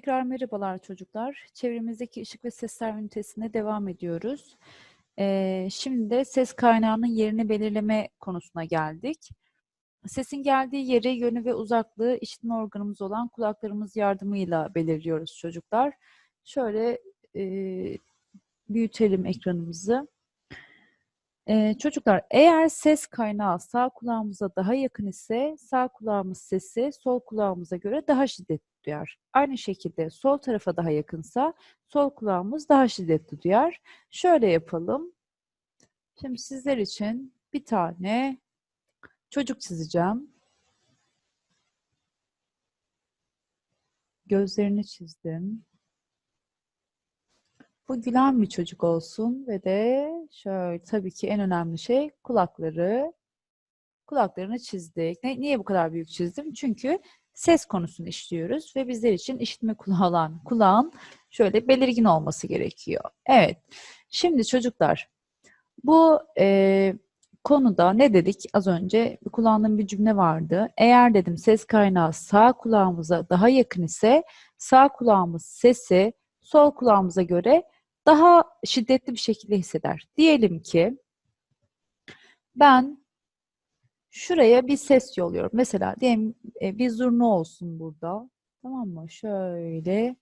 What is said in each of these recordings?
Tekrar merhabalar çocuklar. Çevremizdeki ışık ve sesler ünitesine devam ediyoruz. Ee, şimdi de ses kaynağının yerini belirleme konusuna geldik. Sesin geldiği yeri, yönü ve uzaklığı işitme organımız olan kulaklarımız yardımıyla belirliyoruz çocuklar. Şöyle e, büyütelim ekranımızı. Ee, çocuklar eğer ses kaynağı sağ kulağımıza daha yakın ise sağ kulağımız sesi sol kulağımıza göre daha şiddetli duyar. Aynı şekilde sol tarafa daha yakınsa sol kulağımız daha şiddetli duyar. Şöyle yapalım. Şimdi sizler için bir tane çocuk çizeceğim. Gözlerini çizdim. Bu gülen bir çocuk olsun ve de şöyle tabii ki en önemli şey kulakları. Kulaklarını çizdik. Ne, niye bu kadar büyük çizdim? Çünkü ses konusunu işliyoruz ve bizler için işitme kulağı olan kulağın şöyle belirgin olması gerekiyor. Evet. Şimdi çocuklar bu e, konuda ne dedik az önce kullandığım bir cümle vardı. Eğer dedim ses kaynağı sağ kulağımıza daha yakın ise sağ kulağımız sesi sol kulağımıza göre daha şiddetli bir şekilde hisseder. Diyelim ki ben şuraya bir ses yolluyorum. Mesela diyelim e, bir zurna olsun burada. Tamam mı? Şöyle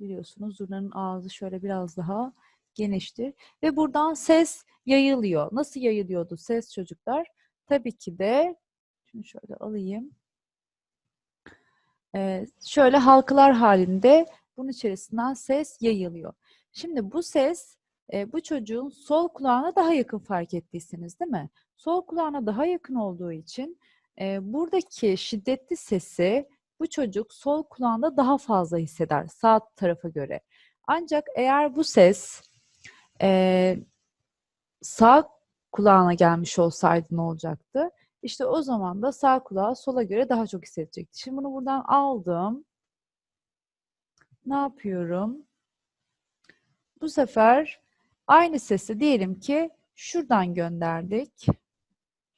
biliyorsunuz zurnanın ağzı şöyle biraz daha geniştir. Ve buradan ses yayılıyor. Nasıl yayılıyordu ses çocuklar? Tabii ki de şunu şöyle alayım. Ee, şöyle halkalar halinde bunun içerisinden ses yayılıyor. Şimdi bu ses e, bu çocuğun sol kulağına daha yakın fark ettiyseniz değil mi? Sol kulağına daha yakın olduğu için e, buradaki şiddetli sesi bu çocuk sol kulağında daha fazla hisseder sağ tarafa göre. Ancak eğer bu ses e, sağ kulağına gelmiş olsaydı ne olacaktı? İşte o zaman da sağ kulağı sola göre daha çok hissedecekti. Şimdi bunu buradan aldım. Ne yapıyorum? Bu sefer aynı sesi diyelim ki şuradan gönderdik.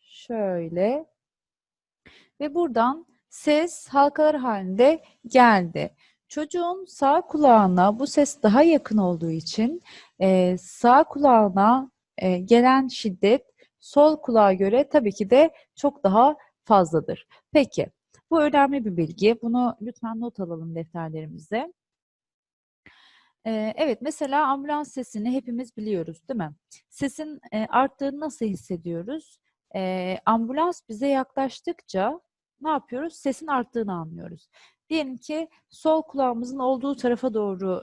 Şöyle. Ve buradan ses halkalar halinde geldi. Çocuğun sağ kulağına bu ses daha yakın olduğu için e, sağ kulağına e, gelen şiddet sol kulağa göre tabii ki de çok daha fazladır. Peki, bu önemli bir bilgi. Bunu lütfen not alalım defterlerimize. Evet, mesela ambulans sesini hepimiz biliyoruz, değil mi? Sesin arttığını nasıl hissediyoruz? Ambulans bize yaklaştıkça ne yapıyoruz? Sesin arttığını anlıyoruz. Diyelim ki sol kulağımızın olduğu tarafa doğru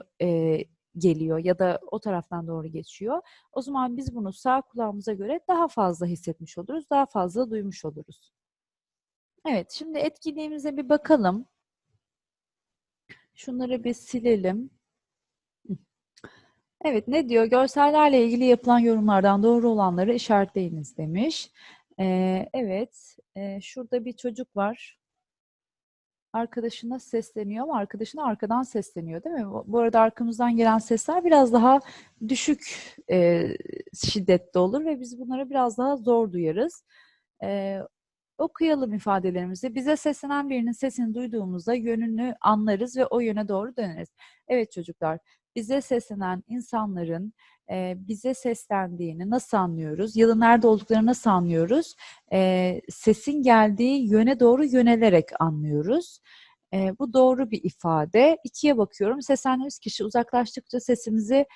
geliyor ya da o taraftan doğru geçiyor. O zaman biz bunu sağ kulağımıza göre daha fazla hissetmiş oluruz, daha fazla duymuş oluruz. Evet, şimdi etkinliğimize bir bakalım. Şunları bir silelim. Evet, ne diyor? Görsellerle ilgili yapılan yorumlardan doğru olanları işaretleyiniz demiş. Ee, evet, e, şurada bir çocuk var. Arkadaşına sesleniyor ama arkadaşına arkadan sesleniyor değil mi? Bu arada arkamızdan gelen sesler biraz daha düşük e, şiddette olur ve biz bunları biraz daha zor duyarız. E, okuyalım ifadelerimizi. Bize seslenen birinin sesini duyduğumuzda yönünü anlarız ve o yöne doğru döneriz. Evet çocuklar, bize seslenen insanların e, bize seslendiğini nasıl anlıyoruz? Ya da nerede olduklarını nasıl anlıyoruz? E, sesin geldiği yöne doğru yönelerek anlıyoruz. E, bu doğru bir ifade. İkiye bakıyorum. Seslendiğimiz kişi uzaklaştıkça sesimizi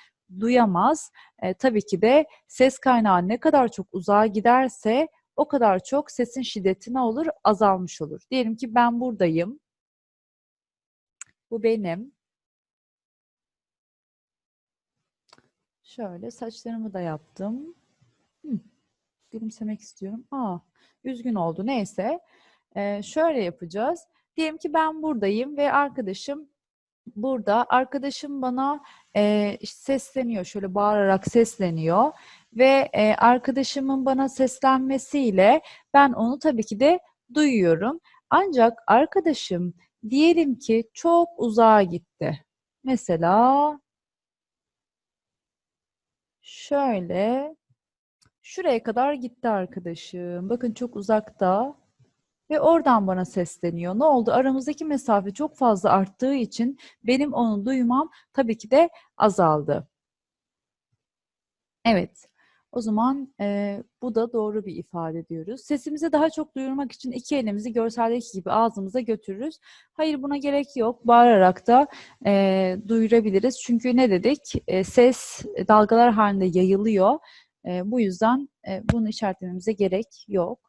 duyamaz. E, tabii ki de ses kaynağı ne kadar çok uzağa giderse o kadar çok sesin şiddeti ne olur? Azalmış olur. Diyelim ki ben buradayım. Bu benim. Şöyle saçlarımı da yaptım. Hı. Gülümsemek istiyorum. Aa, üzgün oldu. Neyse. Ee, şöyle yapacağız. Diyelim ki ben buradayım ve arkadaşım burada. Arkadaşım bana e, sesleniyor. Şöyle bağırarak sesleniyor. Ve e, arkadaşımın bana seslenmesiyle ben onu tabii ki de duyuyorum. Ancak arkadaşım diyelim ki çok uzağa gitti. Mesela Şöyle şuraya kadar gitti arkadaşım. Bakın çok uzakta. ve oradan bana sesleniyor. Ne oldu? Aramızdaki mesafe çok fazla arttığı için benim onu duymam tabii ki de azaldı. Evet. O zaman e, bu da doğru bir ifade diyoruz. Sesimizi daha çok duyurmak için iki elimizi görseldeki gibi ağzımıza götürürüz. Hayır buna gerek yok. Bağırarak da e, duyurabiliriz. Çünkü ne dedik? E, ses dalgalar halinde yayılıyor. E, bu yüzden e, bunu işaretlememize gerek yok.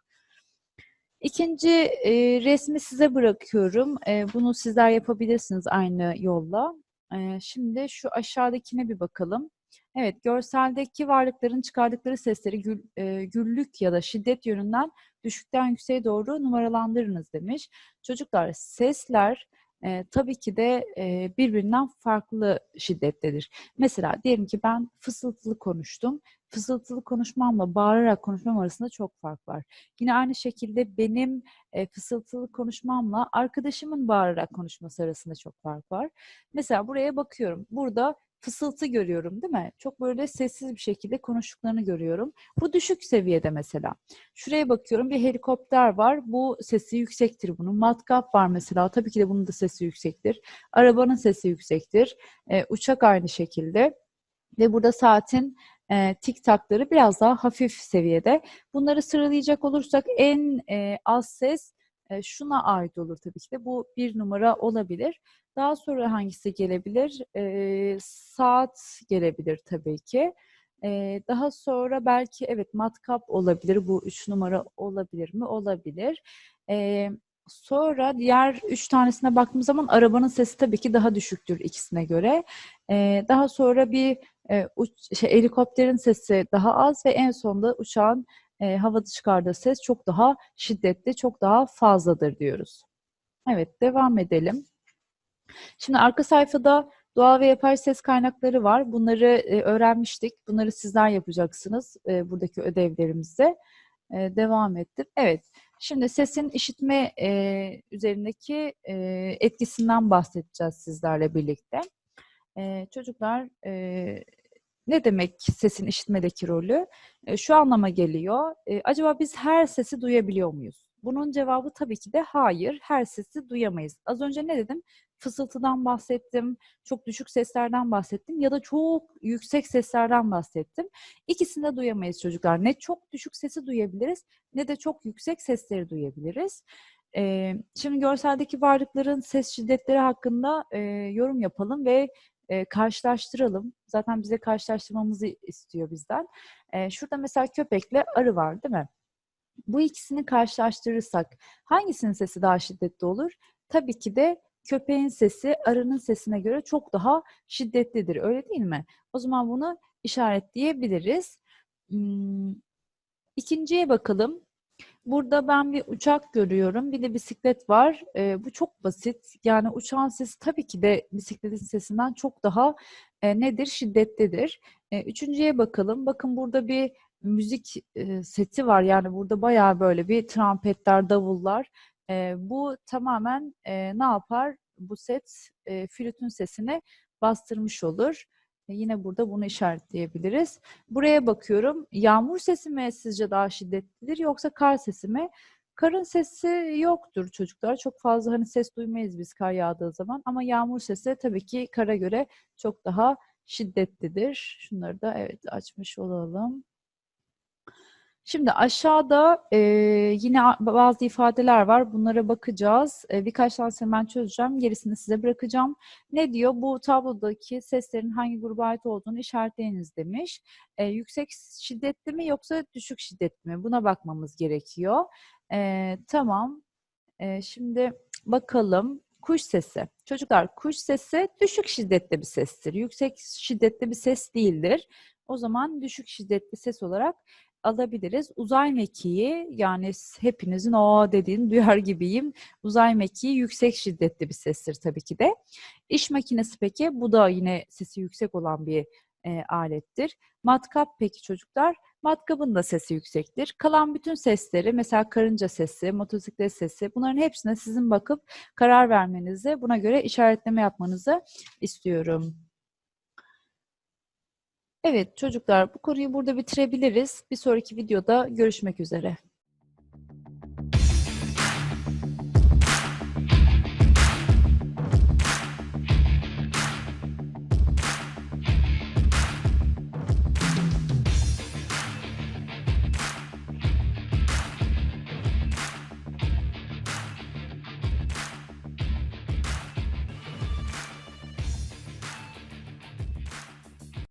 İkinci e, resmi size bırakıyorum. E, bunu sizler yapabilirsiniz aynı yolla. E, şimdi şu aşağıdakine bir bakalım. Evet, görseldeki varlıkların çıkardıkları sesleri gül, e, güllük ya da şiddet yönünden düşükten yükseğe doğru numaralandırınız demiş. Çocuklar sesler e, tabii ki de e, birbirinden farklı şiddettedir. Mesela diyelim ki ben fısıltılı konuştum. Fısıltılı konuşmamla bağırarak konuşmam arasında çok fark var. Yine aynı şekilde benim e, fısıltılı konuşmamla arkadaşımın bağırarak konuşması arasında çok fark var. Mesela buraya bakıyorum. Burada fısıltı görüyorum değil mi? Çok böyle sessiz bir şekilde konuştuklarını görüyorum. Bu düşük seviyede mesela. Şuraya bakıyorum bir helikopter var. Bu sesi yüksektir bunun. Matkap var mesela. Tabii ki de bunun da sesi yüksektir. Arabanın sesi yüksektir. Ee, uçak aynı şekilde. Ve burada saatin e, tik takları biraz daha hafif seviyede. Bunları sıralayacak olursak en e, az ses e, şuna ait olur tabii ki de. Bu bir numara olabilir. Daha sonra hangisi gelebilir? E, saat gelebilir tabii ki. E, daha sonra belki evet matkap olabilir. Bu üç numara olabilir mi? Olabilir. E, sonra diğer üç tanesine baktığımız zaman arabanın sesi tabii ki daha düşüktür ikisine göre. E, daha sonra bir e, uç, şey, helikopterin sesi daha az ve en sonunda uçağın e, havada çıkardığı ses çok daha şiddetli, çok daha fazladır diyoruz. Evet, devam edelim. Şimdi arka sayfada doğal ve yapay ses kaynakları var. Bunları e, öğrenmiştik. Bunları sizler yapacaksınız e, buradaki ödevlerimizde. E, devam ettim. Evet, şimdi sesin işitme e, üzerindeki e, etkisinden bahsedeceğiz sizlerle birlikte. E, çocuklar e, ne demek sesin işitmedeki rolü? E, şu anlama geliyor. E, acaba biz her sesi duyabiliyor muyuz? Bunun cevabı tabii ki de hayır. Her sesi duyamayız. Az önce ne dedim? Fısıltıdan bahsettim, çok düşük seslerden bahsettim ya da çok yüksek seslerden bahsettim. İkisini de duyamayız çocuklar. Ne çok düşük sesi duyabiliriz ne de çok yüksek sesleri duyabiliriz. Ee, şimdi görseldeki varlıkların ses şiddetleri hakkında e, yorum yapalım ve e, karşılaştıralım. Zaten bize karşılaştırmamızı istiyor bizden. E, şurada mesela köpekle arı var değil mi? Bu ikisini karşılaştırırsak hangisinin sesi daha şiddetli olur? Tabii ki de köpeğin sesi arının sesine göre çok daha şiddetlidir. Öyle değil mi? O zaman bunu işaretleyebiliriz. Hmm, ikinciye bakalım. Burada ben bir uçak görüyorum. Bir de bisiklet var. E, bu çok basit. Yani uçağın sesi tabii ki de bisikletin sesinden çok daha e, nedir? Şiddetlidir. E, üçüncüye bakalım. Bakın burada bir müzik e, seti var. Yani burada bayağı böyle bir trompetler, davullar. E, bu tamamen e, ne yapar? Bu set e, flütün sesini bastırmış olur. E, yine burada bunu işaretleyebiliriz. Buraya bakıyorum. Yağmur sesi mi sizce daha şiddetlidir yoksa kar sesi mi? Karın sesi yoktur çocuklar. Çok fazla hani ses duymayız biz kar yağdığı zaman ama yağmur sesi tabii ki kara göre çok daha şiddetlidir. Şunları da evet açmış olalım. Şimdi aşağıda e, yine bazı ifadeler var. Bunlara bakacağız. E, birkaç tane hemen çözeceğim. Gerisini size bırakacağım. Ne diyor? Bu tablodaki seslerin hangi gruba ait olduğunu işaretleyiniz demiş. E, yüksek şiddetli mi yoksa düşük şiddetli mi? Buna bakmamız gerekiyor. E, tamam. E, şimdi bakalım. Kuş sesi. Çocuklar kuş sesi düşük şiddetli bir sestir. Yüksek şiddetli bir ses değildir. O zaman düşük şiddetli ses olarak alabiliriz. Uzay mekiği yani hepinizin o dediğini duyar gibiyim. Uzay mekiği yüksek şiddetli bir sestir tabii ki de. İş makinesi peki bu da yine sesi yüksek olan bir e, alettir. Matkap peki çocuklar? Matkabın da sesi yüksektir. Kalan bütün sesleri mesela karınca sesi, motosiklet sesi bunların hepsine sizin bakıp karar vermenizi buna göre işaretleme yapmanızı istiyorum. Evet çocuklar bu konuyu burada bitirebiliriz. Bir sonraki videoda görüşmek üzere.